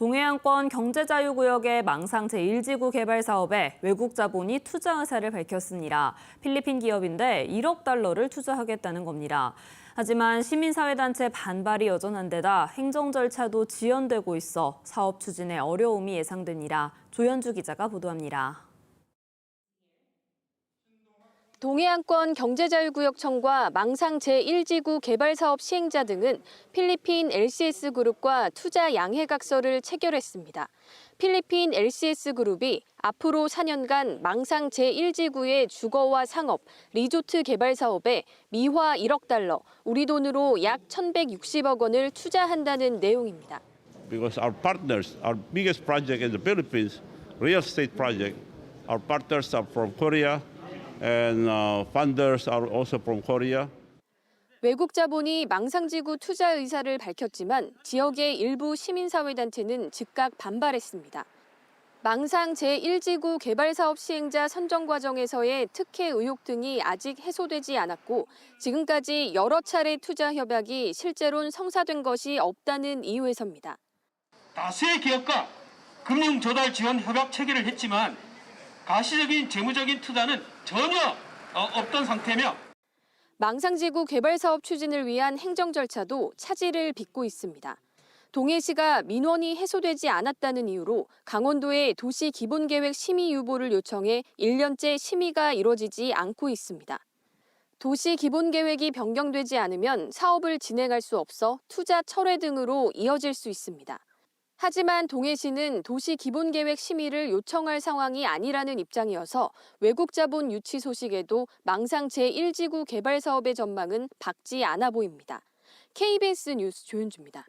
동해안권 경제자유구역의 망상 제1지구 개발 사업에 외국 자본이 투자 의사를 밝혔습니다. 필리핀 기업인데 1억 달러를 투자하겠다는 겁니다. 하지만 시민사회단체 반발이 여전한 데다 행정 절차도 지연되고 있어 사업 추진에 어려움이 예상됩니다. 조현주 기자가 보도합니다. 동해안권 경제자유구역청과 망상 제1지구 개발사업 시행자 등은 필리핀 LCS그룹과 투자 양해각서를 체결했습니다. 필리핀 LCS그룹이 앞으로 4년간 망상 제1지구의 주거와 상업, 리조트 개발 사업에 미화 1억 달러, 우리 돈으로 약 1,160억 원을 투자한다는 내용입니다. because our partners, our biggest project in the Philippines, real estate project, our partners are from Korea and uh, funders are also from Korea. 외국 자본이 망상지구 투자 의사를 밝혔지만 지역의 일부 시민사회단체는 즉각 반발했습니다. 망상 제1지구 개발사업 시행자 선정 과정에서의 특혜 의혹 등이 아직 해소되지 않았고 지금까지 여러 차례 투자 협약이 실제로는 성사된 것이 없다는 이유에서입니다. 다수의 기업과 금융 조달 지원 협약 체결을 했지만 가시적인 재무적인 투자는 전혀 어, 없던 상태며 망상지구 개발 사업 추진을 위한 행정 절차도 차질을 빚고 있습니다. 동해시가 민원이 해소되지 않았다는 이유로 강원도에 도시 기본계획 심의 유보를 요청해 1년째 심의가 이뤄지지 않고 있습니다. 도시 기본계획이 변경되지 않으면 사업을 진행할 수 없어 투자 철회 등으로 이어질 수 있습니다. 하지만 동해시는 도시 기본계획 심의를 요청할 상황이 아니라는 입장이어서 외국 자본 유치 소식에도 망상 제1지구 개발 사업의 전망은 밝지 않아 보입니다. KBS 뉴스 조윤주입니다.